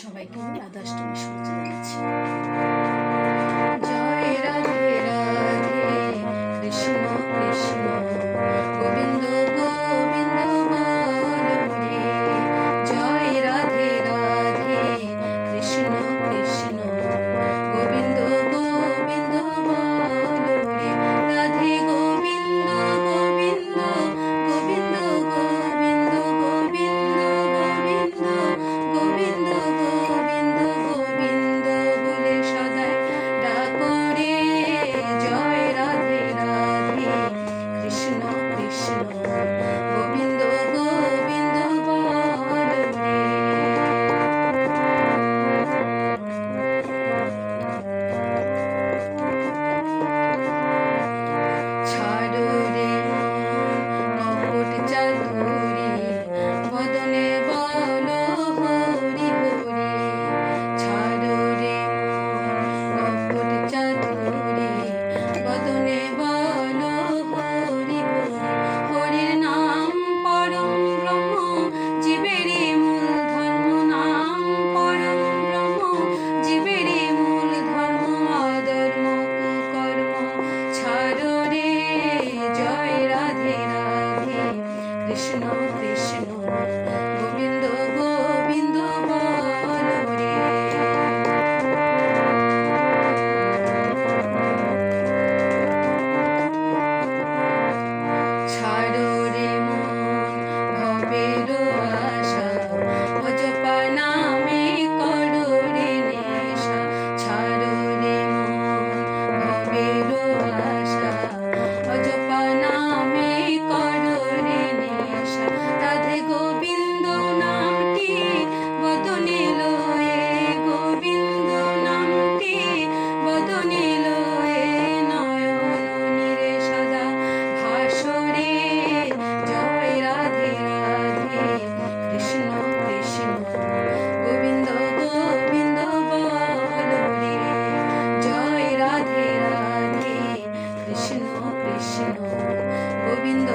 সবাইকে রাধাষ্টমী শুভেচ্ছা জানাচ্ছি। Krishna কৃষ্ণ গোবিন্দ